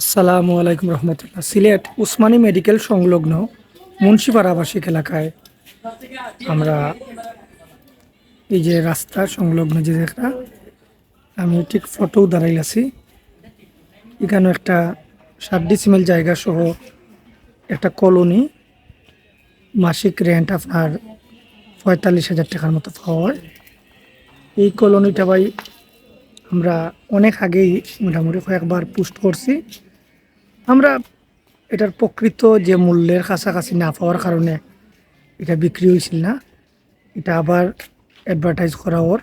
আসসালামু আলাইকুম রহমতুল্লাহ। সিলেট উসমানী মেডিকেল সংলগ্ন মুন্সিপাড়া আবাসিক এলাকায় আমরা এই যে রাস্তা সংলগ্ন যে জায়গাটা, আমি ঠিক ফটো দাঁড়াই আছি। এখানে একটা সাত ডিসিমেল জায়গা সহ একটা কলোনি। মাসিক রেন্ট আপনার পঁয়তাল্লিশ হাজার টাকার মতো পাওয়া এই কলোনিটা ভাই আমরা অনেক আগেই মোটামুটি কয়েকবার পোস্ট করছি। আমরা এটার প্রকৃত যে মূল্যের কাছাকাছি না পাওয়ার কারণে এটা বিক্রি হয়েছিল না। এটা আবার অ্যাডভার্টাইজ করা ওর।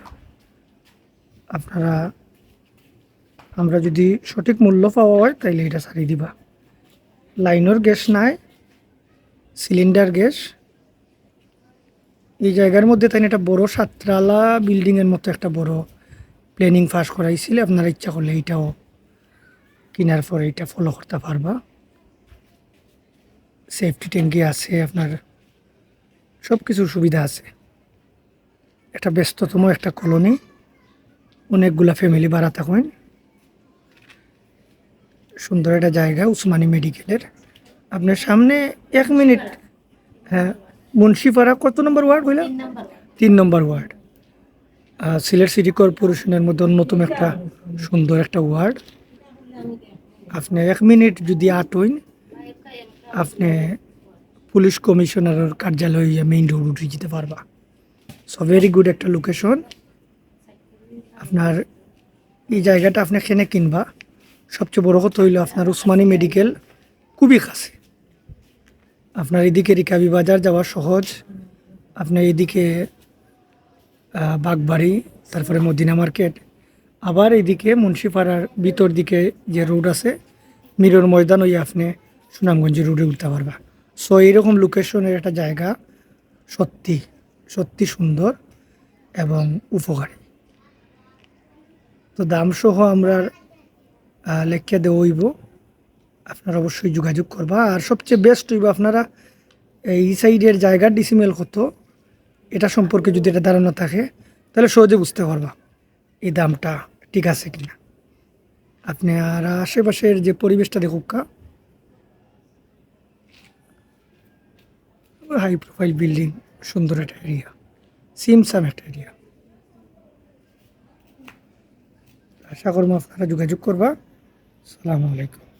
আপনারা, আমরা যদি সঠিক মূল্য পাওয়া হয়, তাইলে এটা ছাড়িয়ে দিবা। লাইনের গ্যাস নাই, সিলিন্ডার গ্যাস। এই জায়গার মধ্যে তাই একটা বড় সাতরালা বিল্ডিংয়ের মতো একটা বড় প্ল্যানিং পাস করাইছিল আপনারা ইচ্ছা করলে এইটাও কেনার পরে এটা ফলো করতে পারবা। সেফটি ট্যাঙ্কি আছে আপনার সব কিছুর সুবিধা আছে। একটা ব্যস্ততম একটা কলোনি অনেকগুলা ফ্যামিলি ভাড়া থাকেন সুন্দর একটা জায়গা উসমানী মেডিকেলের আপনার সামনে এক মিনিট হ্যাঁ মুন্সিপাড়া কত নম্বর ওয়ার্ড হইল? তিন নম্বর ওয়ার্ড। সিলেট সিটি কর্পোরেশনের মধ্যে অন্যতম একটা সুন্দর একটা ওয়ার্ড। আপনি এক মিনিট যদি আটইন, আপনি পুলিশ কমিশনারের কার্যালয়ে মেইন রোড উঠে যেতে পারবা। সো ভেরি গুড একটা লোকেশন আপনার এই জায়গাটা আপনি এখানে কিনবা। সবচেয়ে বড় কথা হইল আপনার উসমানী মেডিকেল খুবই কাছে আপনার এদিকে রিকাবি বাজার যাওয়া সহজ। আপনার এদিকে বাগবাড়ি, তারপরে মদিনা মার্কেট। আবার এদিকে মুন্সিপাড়ার ভিতর দিকে যে রোড আছে, মিরর ময়দান, ওই আপনি সুনামগঞ্জের রোডে উঠতে পারবা। সো এইরকম লোকেশনের একটা জায়গা সত্যি সত্যি সুন্দর এবং উপকারী। তো দাম সহ আমরা লেখিয়া দেওয়া হইব আপনারা অবশ্যই যোগাযোগ করবা। আর সবচেয়ে বেস্ট হইব আপনারা এই সাইডের জায়গার ডিসিমেল কত? এটা সম্পর্কে যদি এটা ধারণা থাকে, তাহলে সহজে বুঝতে পারবা এই দামটা ঠিক আছে কিনা। আপনি আর আশেপাশের যে পরিবেশটা দেখুক কা হাই প্রোফাইল বিল্ডিং সুন্দর একটা এরিয়া সিমসাম একটা এরিয়া আশা করব আপনারা যোগাযোগ করবা। সালামু আলাইকুম।